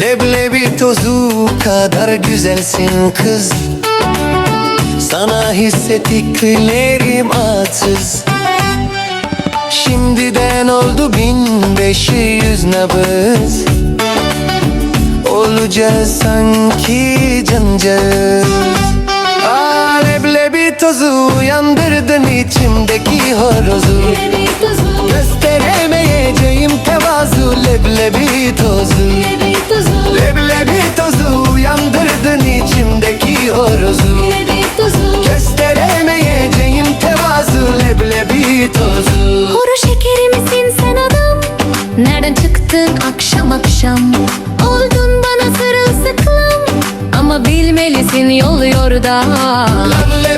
Leblebi tozu kadar güzelsin kız. Sana hissettiklerim atsız. Şimdiden oldu bin beş yüz nabız. Olacağız sanki cancağız tozu uyandırdın içimdeki horozu. Gösteremeyeceğim tevazu leblebi tozu. Leblebi tozu uyandırdın içimdeki horozu. Gösteremeyeceğim tevazu leblebi tozu. Kuru şekeri misin sen adam? Nereden çıktın akşam akşam? Oldun bana sırılsıklam. Ama bilmelisin yol yorda. Leblebi tozu